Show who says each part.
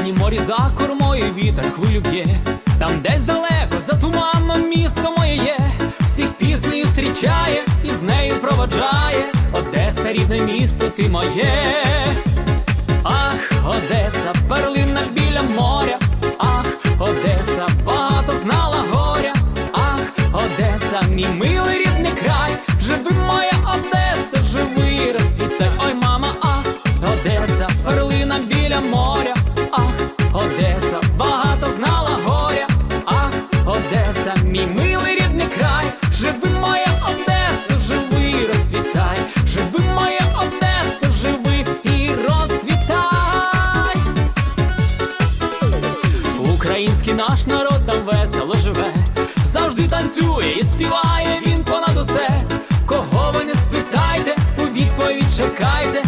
Speaker 1: Сині морі за кормою вітер хвилю б'є, там десь далеко, за туманом місто моє є, всіх піснею зустрічає і з нею проводжає. Одеса, рідне місто, ти моє, ах, Одеса, перлина біля моря, ах, Одеса, багато знала горя, ах, Одеса, мій милий рідний край, живи моя Одеса, живи, розцвітай, ой, мама, ах, Одеса, перлина біля моря. Одеса, мій милий рідний край, живи моя Одеса, живи, розсвітай, живи моя Одеса, живи і розсвітай. Український наш народ там весело живе, завжди танцює і співає він понад усе. Кого ви не спитайте, у відповідь чекайте,